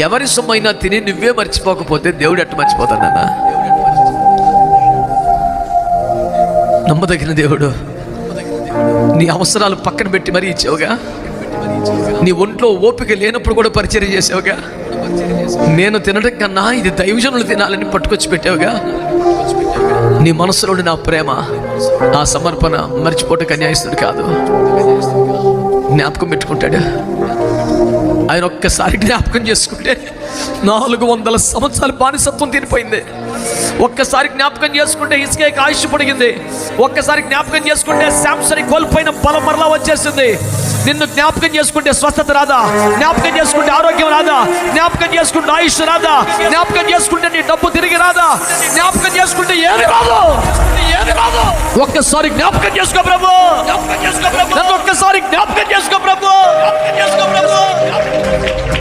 ఎవరి సొమ్మైనా తిని నువ్వే మర్చిపోకపోతే దేవుడు ఎట్ట మర్చిపోతాడన్నా నమ్మదగిన దేవుడు నీ అవసరాలు పక్కన పెట్టి మరీ ఇచ్చావుగా? నీ ఒంట్లో ఓపిక లేనప్పుడు కూడా పరిచయం చేసావుగా నేను తినడం కన్నా ఇది దైవజనులు తినాలని పట్టుకొచ్చి పెట్టావుగా? నీ మనసులోని నా ప్రేమ ఆ సమర్పణ మర్చిపోవటం కన్యాయిస్తుడు కాదు. జ్ఞాపకం పెట్టుకుంటాడు. ఆయన ఒక్కసారి జ్ఞాపకం చేసుకుంటే నాలుగు వందల సంవత్సరాలు బానిసత్వం తినిపోయింది ఒక్కసారి జ్ఞాపకం చేసుకుంటే ఇసుకేకి ఆయుష్ పొడిగింది. ఒక్కసారి జ్ఞాపకం చేసుకుంటే శాంసన్ కోల్పోయిన బలం మరలా వచ్చేసింది. నిన్ను జ్ఞాపకం చేసుకుంటే స్వస్థత రాదా? జ్ఞాపకం చేసుకుంటే ఆరోగ్యం రాదా? జ్ఞాపకం చేసుకుంటే ఆయుష్ రాదా? జ్ఞాపకం చేసుకుంటే నీ డబ్బు తిరిగి రాదా? జ్ఞాపకం చేసుకుంటే ఏది రాదు? ఒక్కసారి జ్ఞాపకం చేసుకో ప్రభు. జ్ఞాపకం